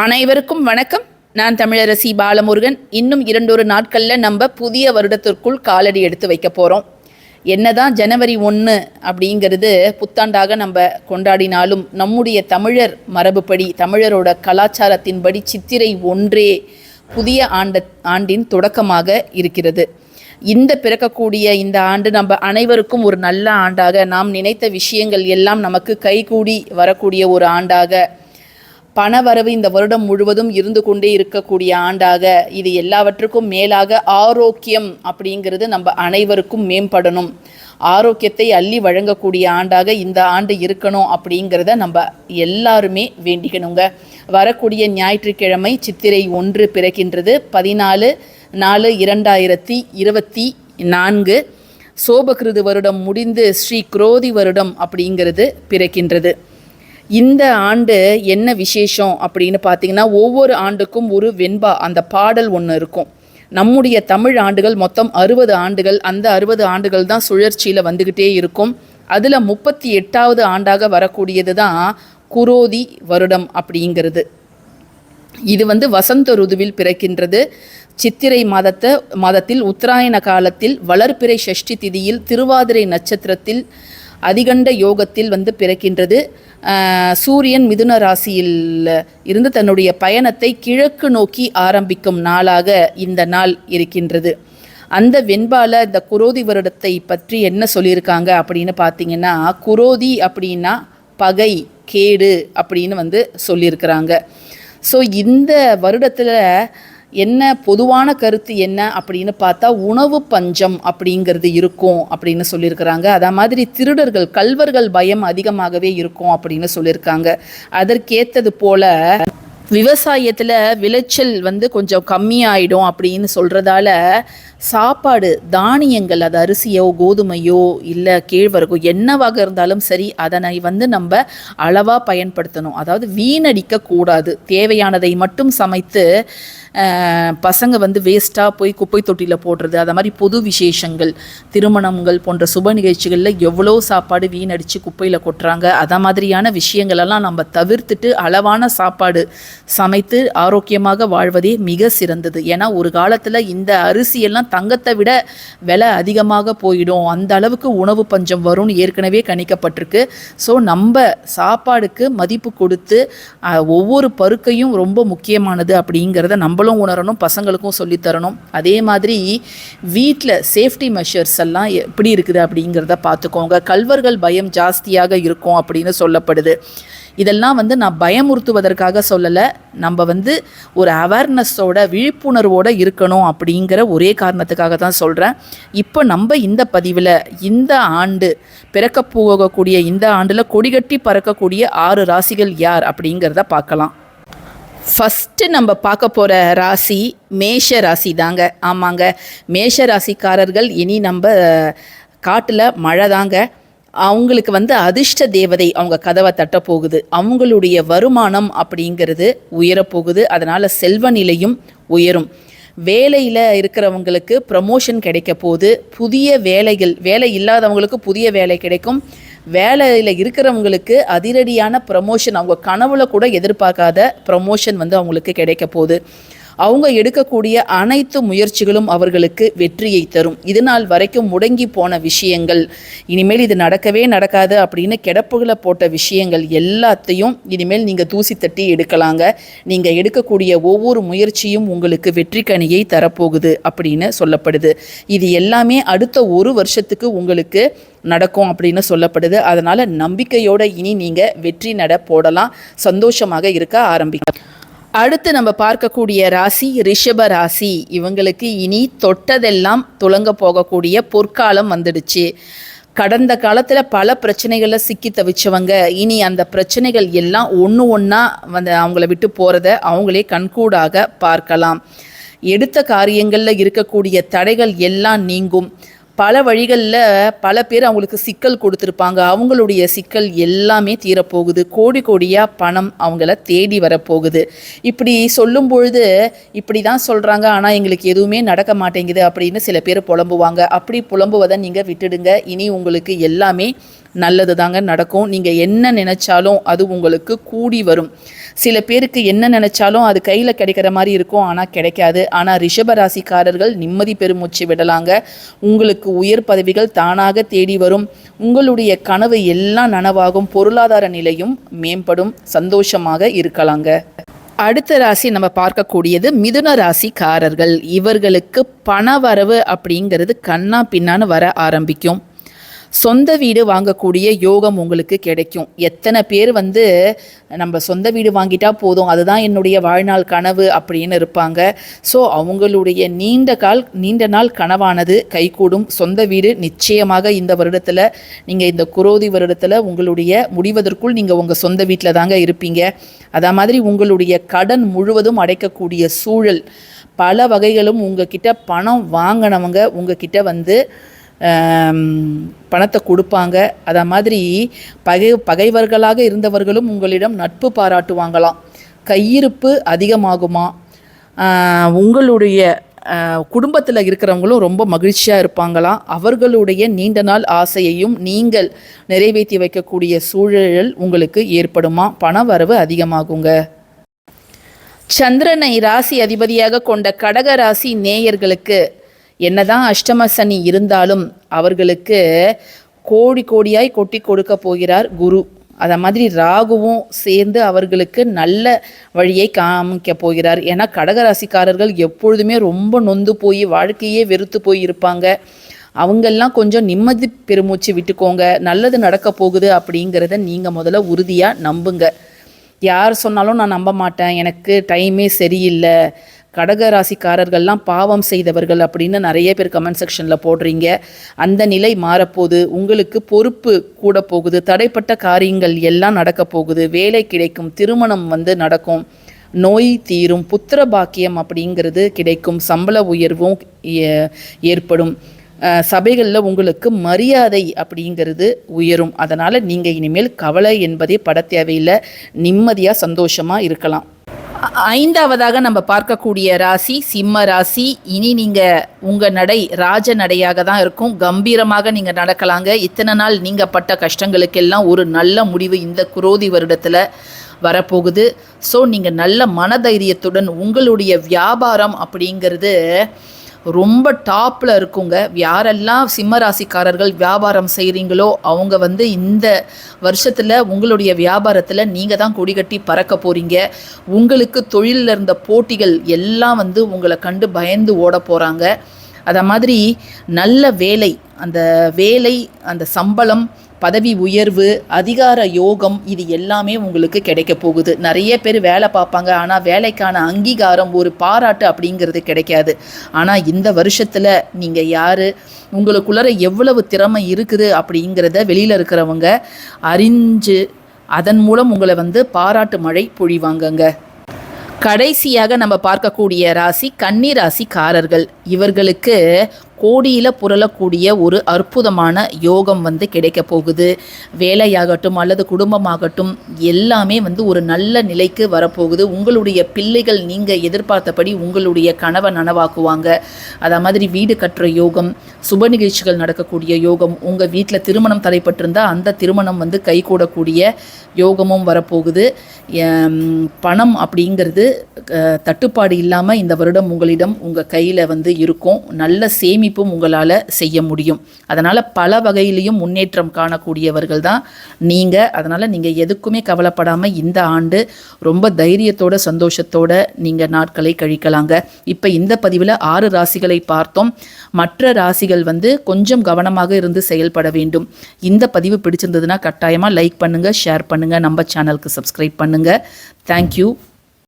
அனைவருக்கும் வணக்கம். நான் தமிழரசி பாலமுருகன். இன்னும் இரண்டொரு நாட்களில் நம்ம புதிய வருடத்திற்குள் காலடி எடுத்து வைக்க போகிறோம் என்னதான் ஜனவரி ஒன்று அப்படிங்கிறது புத்தாண்டாக நம்ம கொண்டாடினாலும் நம்முடைய தமிழர் மரபுப்படி தமிழரோட கலாச்சாரத்தின்படி சித்திரை ஒன்றே புதிய ஆண்ட ஆண்டின் தொடக்கமாக இருக்கிறது. இந்த பிறக்கக்கூடிய இந்த ஆண்டு நம்ம அனைவருக்கும் ஒரு நல்ல ஆண்டாக நாம் நினைத்த விஷயங்கள் எல்லாம் நமக்கு கைகூடி வரக்கூடிய ஒரு ஆண்டாக பணவரவு இந்த வருடம் முழுவதும் இருந்து கொண்டே இருக்கக்கூடிய ஆண்டாக இது எல்லாவற்றுக்கும் மேலாக ஆரோக்கியம் அப்படிங்கிறது நம்ம அனைவருக்கும் மேம்படணும். ஆரோக்கியத்தை அள்ளி வழங்கக்கூடிய ஆண்டாக இந்த ஆண்டு இருக்கணும் அப்படிங்கிறத நம்ம எல்லாருமே வேண்டிக்கணுங்க. வரக்கூடிய ஞாயிற்றுக்கிழமை சித்திரை ஒன்று பிறக்கின்றது. பதினாலு நாலு இரண்டாயிரத்தி இருபத்தி நான்கு. சோபகிருது வருடம் முடிந்து ஸ்ரீ குரோதி வருடம் அப்படிங்கிறது பிறக்கின்றது. இந்த ஆண்டு என்ன விசேஷம் அப்படின்னு பார்த்தீங்கன்னா ஒவ்வொரு ஆண்டுக்கும் ஒரு வெண்பா அந்த பாடல் ஒன்று இருக்கும். நம்முடைய தமிழ் ஆண்டுகள் மொத்தம் அறுபது ஆண்டுகள். அந்த அறுபது ஆண்டுகள் தான் சுழற்சியில் வந்துக்கிட்டே இருக்கும். அதில் முப்பத்தி எட்டாவது ஆண்டாக வரக்கூடியது தான் குரோதி வருடம் அப்படிங்கிறது. இது வந்து வசந்த ருதுவில் பிறக்கின்றது. சித்திரை மாதத்தை மாதத்தில் உத்தராயண காலத்தில் வளர்பிறை சஷ்டி திதியில் திருவாதிரை நட்சத்திரத்தில் அதிகண்ட யோகத்தில் வந்து பிறக்கின்றது. சூரியன் மிதுன ராசியில் இருந்து தன்னுடைய பயணத்தை கிழக்கு நோக்கி ஆரம்பிக்கும் நாளாக இந்த நாள் இருக்கின்றது. அந்த வெண்பால இந்த குரோதி வருடத்தை பற்றி என்ன சொல்லியிருக்காங்க அப்படின்னு பார்த்தீங்கன்னா குரோதி அப்படின்னா பகை கேடு அப்படின்னு வந்து சொல்லியிருக்கிறாங்க. ஸோ இந்த வருடத்தில் என்ன பொதுவான கருத்து என்ன அப்படின்னு பார்த்தா உணவு பஞ்சம் அப்படிங்கிறது இருக்கும் அப்படின்னு சொல்லியிருக்கிறாங்க. அதே மாதிரி திருடர்கள் கல்வர்கள் பயம் அதிகமாகவே இருக்கும் அப்படின்னு சொல்லியிருக்காங்க. அதற்கேத்தது போல விவசாயத்தில் விளைச்சல் வந்து கொஞ்சம் கம்மியாயிடும் அப்படின்னு சொல்கிறதால சாப்பாடு தானியங்கள் அது அரிசியோ கோதுமையோ இல்லை கேழ்வரகோ என்னவாக இருந்தாலும் சரி அதனை வந்து நம்ம அளவாக பயன்படுத்தணும். அதாவது வீணடிக்கக்கூடாது. தேவையானதை மட்டும் சமைத்து பசங்க வந்து வேஸ்ட்டாக போய் குப்பை தொட்டியில் போடுறது அது மாதிரி பொது விசேஷங்கள் திருமணங்கள் போன்ற சுப நிகழ்ச்சிகளில் எவ்வளோ சாப்பாடு வீணடித்து குப்பையில் கொட்டுறாங்க அதை மாதிரியான விஷயங்களெல்லாம் நம்ம தவிர்த்துட்டு அளவான சாப்பாடு சமைத்து ஆரோக்கியமாக வாழ்வதே மிக சிறந்தது. ஏன்னா ஒரு காலத்தில் இந்த அரிசியெல்லாம் தங்கத்தை விட விலை அதிகமாக போயிடும். அந்த அளவுக்கு உணவு பஞ்சம் வரும்னு ஏற்கனவே கணிக்கப்பட்டிருக்கு. ஸோ நம்ம சாப்பாடுக்கு மதிப்பு கொடுத்து ஒவ்வொரு பருக்கையும் ரொம்ப முக்கியமானது அப்படிங்கிறத நம்மளும் உணரணும் பசங்களுக்கும் சொல்லித் தரணும். அதே மாதிரி வீட்டில் சேஃப்டி மெஷர்ஸ் எல்லாம் எப்படி இருக்குது அப்படிங்கிறத பார்த்துக்கோங்க. கல்வர்கள் பயம் ஜாஸ்தியாக இருக்கும் அப்படின்னு சொல்லப்படுது. இதெல்லாம் வந்து நான் பயமுறுத்துவதற்காக சொல்லலை. நம்ம வந்து ஒரு அவேர்னஸோட விழிப்புணர்வோடு இருக்கணும் அப்படிங்கிற ஒரே காரணத்துக்காக தான் சொல்கிறேன் இப்போ நம்ம இந்த பதிவில் இந்த ஆண்டு பிறக்க போகக்கூடிய இந்த ஆண்டில் கொடிகட்டி பறக்கக்கூடிய ஆறு ராசிகள் யார் அப்படிங்கிறத பார்க்கலாம். ஃபஸ்ட்டு நம்ம பார்க்க போகிற ராசி மேஷ ராசி தாங்க. ஆமாங்க. மேஷ ராசிக்காரர்கள் இனி நம்ம காட்டில் மழை தாங்க. அவங்களுக்கு வந்து அதிர்ஷ்ட தேவதை அவங்க கதவை தட்ட போகுது. அவங்களுடைய வருமானம் அப்படிங்கிறது உயரப்போகுது அதனால் செல்வ நிலையும் உயரும். வேலையில் இருக்கிறவங்களுக்கு ப்ரமோஷன் கிடைக்க போகுது. புதிய வேலைகள் வேலை இல்லாதவங்களுக்கு புதிய வேலை கிடைக்கும். வேலையில் இருக்கிறவங்களுக்கு அதிரடியான ப்ரமோஷன் அவங்க கனவுல கூட எதிர்பார்க்காத ப்ரமோஷன் வந்து அவங்களுக்கு கிடைக்க போகுது. அவங்க எடுக்கக்கூடிய அனைத்து முயற்சிகளும் அவர்களுக்கு வெற்றியை தரும். இதனால் வரைக்கும் முடங்கி போன விஷயங்கள். இனிமேல் இது நடக்கவே நடக்காது அப்படின்னு கிடப்புகளை போட்ட விஷயங்கள் எல்லாத்தையும் இனிமேல் நீங்கள் தூசி தட்டி எடுக்கலாங்க. நீங்கள் எடுக்கக்கூடிய ஒவ்வொரு முயற்சியும் உங்களுக்கு வெற்றி கனியை தரப்போகுது அப்படின்னு சொல்லப்படுது. இது எல்லாமே அடுத்த ஒரு வருஷத்துக்கு உங்களுக்கு நடக்கும் அப்படின்னு சொல்லப்படுது. அதனால் நம்பிக்கையோடு இனி நீங்கள் வெற்றி நட போடலாம். சந்தோஷமாக இருக்க ஆரம்பிக்கலாம். அடுத்து நம்ம பார்க்கக்கூடிய ராசி ரிஷப ராசி. இவங்களுக்கு இனி தொட்டதெல்லாம் துளங்க போகக்கூடிய பொற்காலம் வந்துடுச்சு. கடந்த காலத்தில் பல பிரச்சனைகளில் சிக்கி தவிச்சவங்க. இனி அந்த பிரச்சனைகள் எல்லாம் ஒன்று ஒன்றா வந்து அவங்கள விட்டு போகிறத அவங்களே கண்கூடாக பார்க்கலாம். எடுத்த காரியங்களில் இருக்கக்கூடிய தடைகள் எல்லாம் நீங்கும். பல வழிகளில் பல பேர் அவங்களுக்கு சிக்கல் கொடுத்துருப்பாங்க. அவங்களுடைய சிக்கல் எல்லாமே தீரப்போகுது. கோடி கோடியாக பணம் அவங்கள தேடி வரப்போகுது. இப்படி சொல்லும் பொழுது இப்படி தான் சொல்கிறாங்க ஆனால் எங்களுக்கு எதுவுமே நடக்க மாட்டேங்குது அப்படின்னு சில பேர் புலம்புவாங்க. அப்படி புலம்புவதை நீங்கள் விட்டுடுங்க. இனி உங்களுக்கு எல்லாமே நல்லது தாங்க நடக்கும். நீங்கள் என்ன நினைச்சாலும் அது உங்களுக்கு கூடி வரும். சில பேருக்கு என்ன நினச்சாலும் அது கையில் கிடைக்கிற மாதிரி இருக்கும் ஆனால் கிடைக்காது. ஆனால் ரிஷபராசிக்காரர்கள் நிம்மதி பெருமூச்சு விடலாங்க. உங்களுக்கு உயர் பதவிகள் தானாக தேடி வரும். உங்களுடைய கனவு எல்லாம் நனவாகும். பொருளாதார நிலையும் மேம்படும். சந்தோஷமாக இருக்கலாங்க. அடுத்த ராசி நம்ம பார்க்கக்கூடியது மிதுன ராசிக்காரர்கள். இவர்களுக்கு பணவரவு அப்படிங்கிறது கண்ணா பின்னான்னு வர ஆரம்பிக்கும். சொந்த வீடு வாங்கக்கூடிய யோகம் உங்களுக்கு கிடைக்கும். எத்தனை பேர் வந்து நம்ம சொந்த வீடு வாங்கிட்டா போதும் அதுதான் என்னுடைய வாழ்நாள் கனவு அப்படின்னு இருப்பாங்க. ஸோ அவங்களுடைய நீண்ட கால் நீண்ட நாள் கனவானது கைகூடும். சொந்த வீடு நிச்சயமாக இந்த வருடத்தில் நீங்கள் இந்த குரோதி வருடத்தில் உங்களுடைய முடிவதற்குள் நீங்கள் உங்கள் சொந்த வீட்டில் தாங்க இருப்பீங்க. அதே மாதிரி உங்களுடைய கடன் முழுவதும் அடைக்கக்கூடிய சூழல் பல வகைகளும் உங்ககிட்ட பணம் வாங்கினவங்க உங்ககிட்ட வந்து பணத்தை கொடுப்பாங்க. அத மாதிரி பகை பகைவர்களாக இருந்தவர்களும் உங்களிடம் நட்பு பாராட்டுவாங்களாம். கையிருப்பு அதிகமாகுமா? உங்களுடைய குடும்பத்தில் இருக்கிறவங்களும் ரொம்ப மகிழ்ச்சியாக இருப்பாங்களாம். அவர்களுடைய நீண்ட நாள் ஆசையையும் நீங்கள் நிறைவேற்றி வைக்கக்கூடிய சூழல் உங்களுக்கு ஏற்படுமா? பண வரவு அதிகமாகுங்க. சந்திரனை ராசி அதிபதியாக கொண்ட கடக ராசி நேயர்களுக்கு என்னதான் அஷ்டம சனி இருந்தாலும் அவர்களுக்கு கோடி கோடியாய் கொட்டி கொடுக்க போகிறார் குரு. அதை மாதிரி ராகுவும் சேர்ந்து அவர்களுக்கு நல்ல வழியை காமிக்க போகிறார். ஏன்னா கடகராசிக்காரர்கள் எப்பொழுதுமே ரொம்ப நொந்து போய் வாழ்க்கையே வெறுத்து போய் இருப்பாங்க. அவங்கெல்லாம் கொஞ்சம் நிம்மதி பெருமூச்சு விட்டுக்கோங்க. நல்லது நடக்க போகுது அப்படிங்கிறத நீங்கள் முதல்ல உறுதியாக நம்புங்க. யார் சொன்னாலும் நான் நம்ப மாட்டேன். எனக்கு டைமே சரியில்லை. கடக ராசிக்காரர்கள்லாம் பாவம் செய்தவர்கள் அப்படின்னு நிறைய பேர் கமெண்ட் செக்ஷனில் போடுறீங்க. அந்த நிலை மாறப்போகுது. உங்களுக்கு பொறுப்பு கூட போகுது. தடைப்பட்ட காரியங்கள் எல்லாம் நடக்க போகுது. வேலை கிடைக்கும். திருமணம் வந்து நடக்கும். நோய் தீரும். புத்திர பாக்கியம் அப்படிங்கிறது கிடைக்கும். சம்பள உயர்வும் ஏ- ஏற்படும். சபைகளில் உங்களுக்கு மரியாதை அப்படிங்கிறது உயரும். அதனால் நீங்கள் இனிமேல் கவலை என்பதே பட தேவையில்லை. நிம்மதியாக சந்தோஷமாக இருக்கலாம். ஐந்தாவதாக நம்ம பார்க்கக்கூடிய ராசி சிம்ம ராசி. இனி நீங்கள் உங்கள் நடை ராஜ நடையாக தான் இருக்கும். கம்பீரமாக நீங்கள் நடக்கலாங்க. இத்தனை நாள் நீங்கள் பட்ட கஷ்டங்களுக்கெல்லாம் ஒரு நல்ல முடிவு இந்த குரோதி வருடத்தில் வரப்போகுது. ஸோ நீங்கள் நல்ல மனதைரியத்துடன் உங்களுடைய வியாபாரம் அப்படிங்கிறது ரொம்ப டாப்பில் இருக்குங்க. யாரெல்லாம் சிம்ம ராசிக்காரர்கள் வியாபாரம் செய்கிறீங்களோ அவங்க வந்து இந்த வருஷத்தில் உங்களுடைய வியாபாரத்தில் நீங்கள் தான் கொடிகட்டி பறக்க போகிறீங்க உங்களுக்கு தொழிலில் இருந்த போட்டிகள் எல்லாம் வந்து உங்களை கண்டு பயந்து ஓட போகிறாங்க அதை மாதிரி நல்ல வேலை அந்த வேலை அந்த சம்பளம் பதவி உயர்வு அதிகார யோகம் இது எல்லாமே உங்களுக்கு கிடைக்க போகுது. நிறைய பேர் வேலை பார்ப்பாங்க. ஆனால் வேலைக்கான அங்கீகாரம் ஒரு பாராட்டு அப்படிங்கிறது கிடைக்காது. ஆனால் இந்த வருஷத்தில் நீங்கள் யார் உங்களுக்குள்ளார எவ்வளவு திறமை இருக்குது அப்படிங்கிறத வெளியில் இருக்கிறவங்க அறிஞ்சு அதன் மூலம் உங்களை வந்து பாராட்டு மழை பொழிவாங்கங்க. கடைசியாக நம்ம பார்க்கக்கூடிய ராசி கன்னி ராசிக்காரர்கள். இவர்களுக்கு கோடியில் புரளக்கூடிய ஒரு அற்புதமான யோகம் வந்து கிடைக்க போகுது. வேலையாகட்டும் அல்லது குடும்பமாகட்டும் எல்லாமே வந்து ஒரு நல்ல நிலைக்கு வரப்போகுது. உங்களுடைய பிள்ளைகள் நீங்கள் எதிர்பார்த்தபடி உங்களுடைய கனவை நனவாக்குவாங்க. அதே மாதிரி வீடு கட்டுற யோகம் சுப நிகழ்ச்சிகள் நடக்கக்கூடிய யோகம் உங்கள் வீட்டில் திருமணம் தலைப்பட்டிருந்தால் அந்த திருமணம் வந்து கைகூடக்கூடிய யோகமும் வரப்போகுது. பணம் அப்படிங்கிறது தட்டுப்பாடு இல்லாமல் இந்த வருடம் உங்களிடம் உங்கள் கையில் வந்து இருக்கும். நல்ல சேமி சேமிப்பும் உங்களால் செய்ய முடியும். அதனால் பல வகையிலையும் முன்னேற்றம் காணக்கூடியவர்கள் தான் நீங்கள் அதனால் நீங்கள் எதுக்குமே கவலைப்படாமல் இந்த ஆண்டு ரொம்ப தைரியத்தோட சந்தோஷத்தோட நீங்கள் நாட்களை கழிக்கலாங்க. இப்போ இந்த பதிவில் ஆறு ராசிகளை பார்த்தோம். மற்ற ராசிகள் வந்து கொஞ்சம் கவனமாக இருந்து செயல்பட வேண்டும். இந்த பதிவு பிடிச்சிருந்ததுன்னா கட்டாயமாக லைக் பண்ணுங்கள் ஷேர் பண்ணுங்கள் நம்ம சேனலுக்கு சப்ஸ்கிரைப் பண்ணுங்கள் தேங்க்யூ